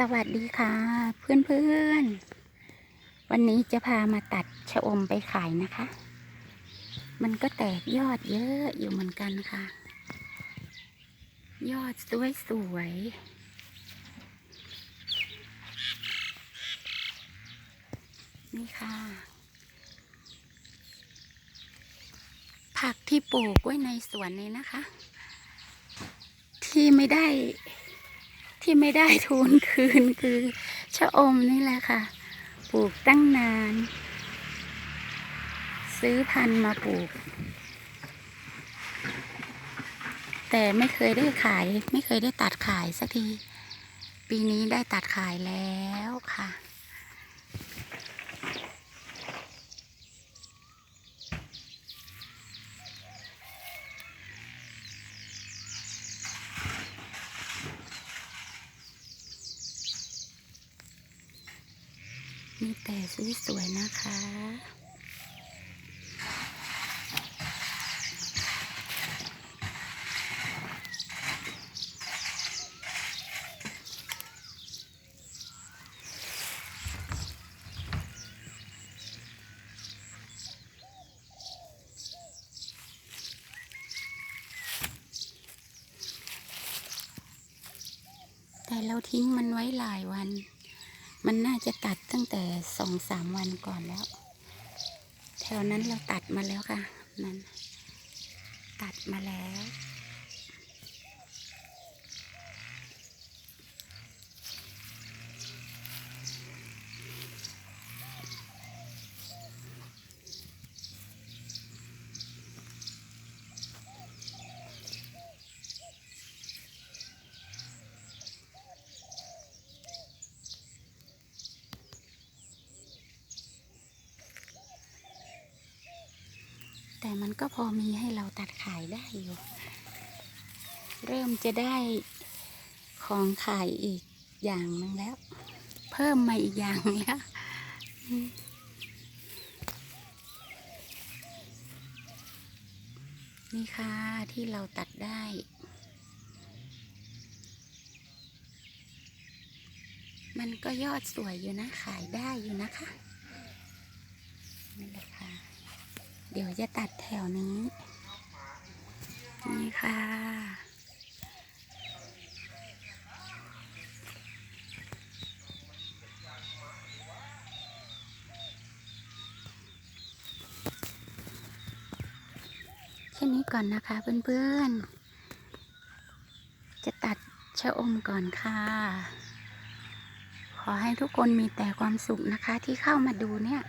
สวัสดีค่ะ เพื่อนๆวันนี้จะพามาตัดชะอมไปขายนะคะ มันก็แตกยอดเยอะอยู่เหมือนกันค่ะ ยอดสวยๆนี่ค่ะ ผักที่ปลูกไว้ในสวนนี้นะคะ ที่ไม่ได้ ที่ไม่ได้ทุนคืนคือชะอมนี่แหละค่ะ ปลูกตั้งนาน ซื้อพันธุ์มาปลูก แต่ไม่เคยได้ขาย ไม่เคยได้ตัดขายสักที ปีนี้ได้ตัดขายแล้วค่ะ มีแต่สวยๆนะคะ แต่เราทิ้งมันไว้หลายวัน มันน่าจะตัดตั้งแต่สองสามวันก่อนแล้ว แถวนั้นเราตัดมาแล้วค่ะ นั่นตัดมาแล้ว แต่มันก็พอมีให้เราตัดขายได้อยู่ เริ่มจะได้ของขายอีกอย่างหนึงแล้ว เพิ่มมาอีกอย่างแล้วนี่ค่ะที่เราตัดได้ มันก็ยอดสวยอยู่นะ ขายได้อยู่นะคะนี่แหละค่ะ เดี๋ยวจะตัดแถวนี้ นี่ค่ะแค่นี้ก่อนนะคะเพื่อนๆ จะตัดชะอมก่อนค่ะ ขอให้ทุกคนมีแต่ความสุขนะคะที่เข้ามาดูเนี่ย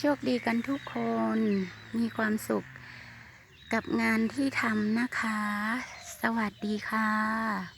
โชคดีกันทุกคนมีความสุขกับงานที่ทำนะคะ สวัสดีค่ะ